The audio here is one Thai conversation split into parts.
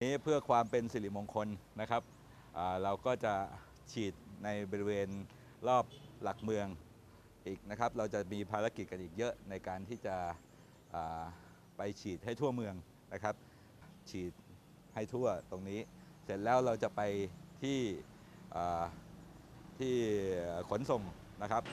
นี้เพื่อความเป็นสิริมงคลนะครับ เราก็จะฉีดในบริเวณรอบหลักเมืองอีกนะครับ เราจะมีภารกิจกันอีกเยอะในการที่จะไปฉีดให้ทั่วเมืองนะครับ ฉีดให้ทั่วตรงนี้ เสร็จแล้วเราจะไปที่ที่ขนส่งนะครับ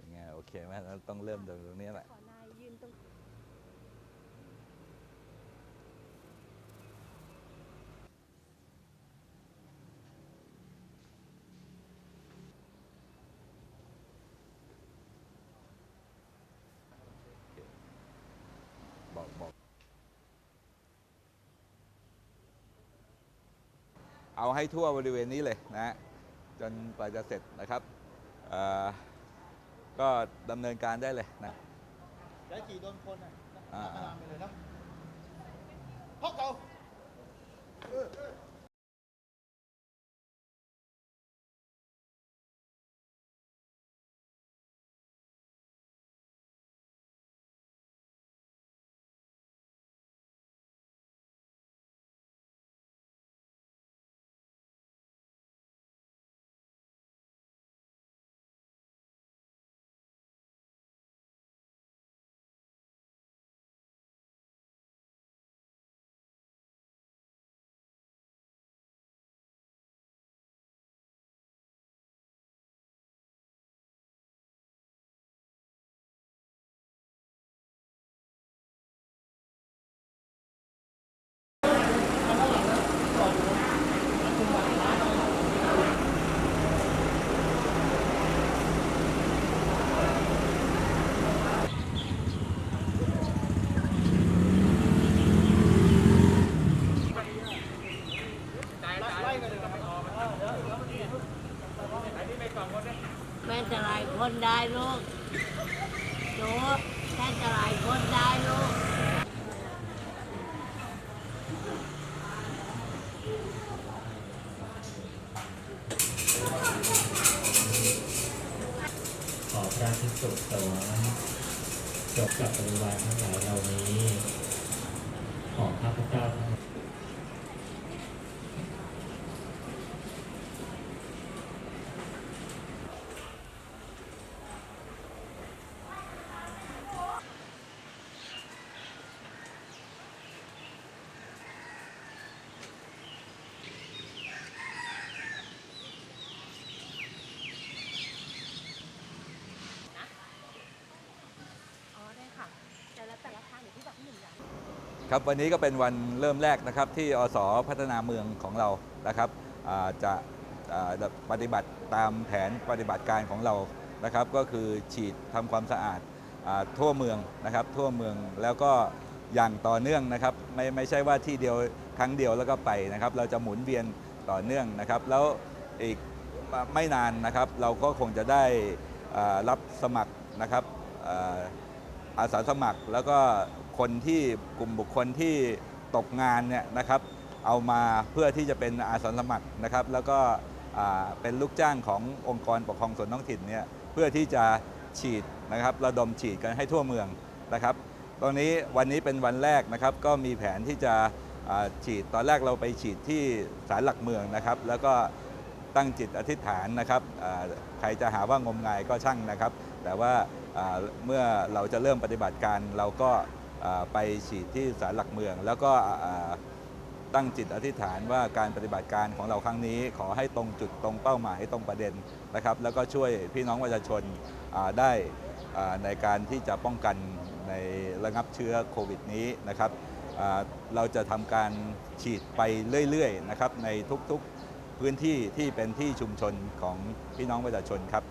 ยัง ไงโอเคไหมเราต้องเริ่มจากตรงนี้แหละ ขอนายยืนตรงบอกบอก เอาให้ทั่วบริเวณนี้เลยนะฮะจนกว่าจะเสร็จนะครับเอ่อ ก็ดำเนินการได้เลยนะย้ายขี่โดนคนอะอ่าทำงานไปเลยเนาะพกเอา แม่จะหลายคน ได้ลูกหนูแม่จะหลายคนได้ลูกขอพระภิกษุสงฆ์จบกับบริวารทั้งหลายเหล่านี้ ของข้าพเจ้าทั้งหลาย อ๋อได้ค่ะ แต่ละแต่ละทางอยู่ที่แบบหนึ่งอย่าง ครับวันนี้ก็เป็นวันเริ่มแรกนะครับที่อสพัฒนาเมืองของเรานะครับจะปฏิบัติตามแผนปฏิบัติการของเรานะครับ ก็คือฉีดทำความสะอาดอทั่วเมืองนะครับ ทั่วเมืองแล้วก็อย่างต่อเนื่องนะครับ ไม่ไม่ใช่ว่าที่เดียวครั้งเดียวแล้วก็ไปนะครับ เราจะหมุนเวียนต่อเนื่องนะครับ แล้วอีกไม่นานนะครับ เราก็คงจะได้รับสมัครนะครับ อาสาสมัคร แล้วก็คนที่กลุ่มบุคคลที่ตกงานเนี่ยนะครับ เอามาเพื่อที่จะเป็นอาสาสมัครนะครับ แล้วก็เป็นลูกจ้างขององค์กรปกครองส่วนท้องถิ่นเนี่ยเพื่อที่จะฉีดนะครับระดมฉีดกันให้ทั่วเมืองนะครับตอนนี้วันนี้เป็นวันแรกนะครับ ก็มีแผนที่จะฉีดตอนแรกเราไปฉีดที่ศาลหลักเมืองนะครับ แล้วก็ตั้งจิตอธิษฐานนะครับใครจะหาว่างมงายก็ช่างนะครับ แต่ว่า เมื่อเราจะเริ่มปฏิบัติการเราก็ไปฉีดที่ศาลหลักเมือง แล้วก็ตั้งจิตอธิษฐานว่าการปฏิบัติการของเราครั้งนี้ ขอให้ตรงจุดตรงเป้าหมายตรงประเด็นนะครับ แล้วก็ช่วยพี่น้องประชาชนได้ในการที่จะป้องกันในระงับเชื้อโควิดนี้นะครับเราจะทำการฉีดไปเรื่อยๆนะครับในทุกๆพื้นที่ที่เป็นที่ชุมชนของพี่น้องประชาชนครับ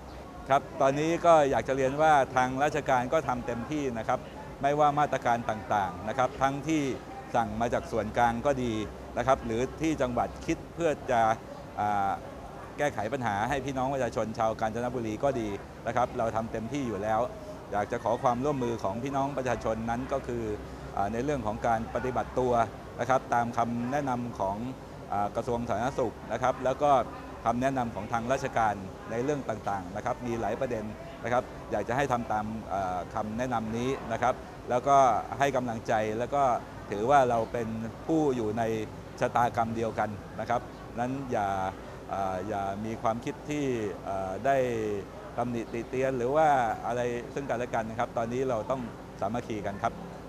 ครับตอนนี้ก็อยากจะเรียนว่าทางราชการก็ทำเต็มที่นะครับ ไม่ว่ามาตรการต่างๆนะครับ ทั้งที่สั่งมาจากส่วนกลางก็ดีนะครับ หรือที่จังหวัดคิดเพื่อจะอแก้ไขปัญหาให้พี่น้องประชาชนชาวกาญจนบุรีก็ดีนะครับ เราทำเต็มที่อยู่แล้ว อยากจะขอความร่วมมือของพี่น้องประชาชนนั้นก็คืออในเรื่องของการปฏิบัติตัวนะครับ ตามคำแนะนำของอกระทรวงสาธารณสุขนะครับ แล้วก็ คำแนะนำของทางราชการในเรื่องต่างๆนะครับมีหลายประเด็นนะครับอยากจะให้ทำตามคำแนะนำนี้นะครับ แล้วก็ให้กำลังใจแล้วก็ถือว่าเราเป็นผู้อยู่ในชะตากรรมเดียวกันนะครับ นั้นอย่าอย่ามีความคิดที่ได้ตำหนิติเตียนหรือว่าอะไรซึ่งกันและกันนะครับ ตอนนี้เราต้องสามัคคีกันครับ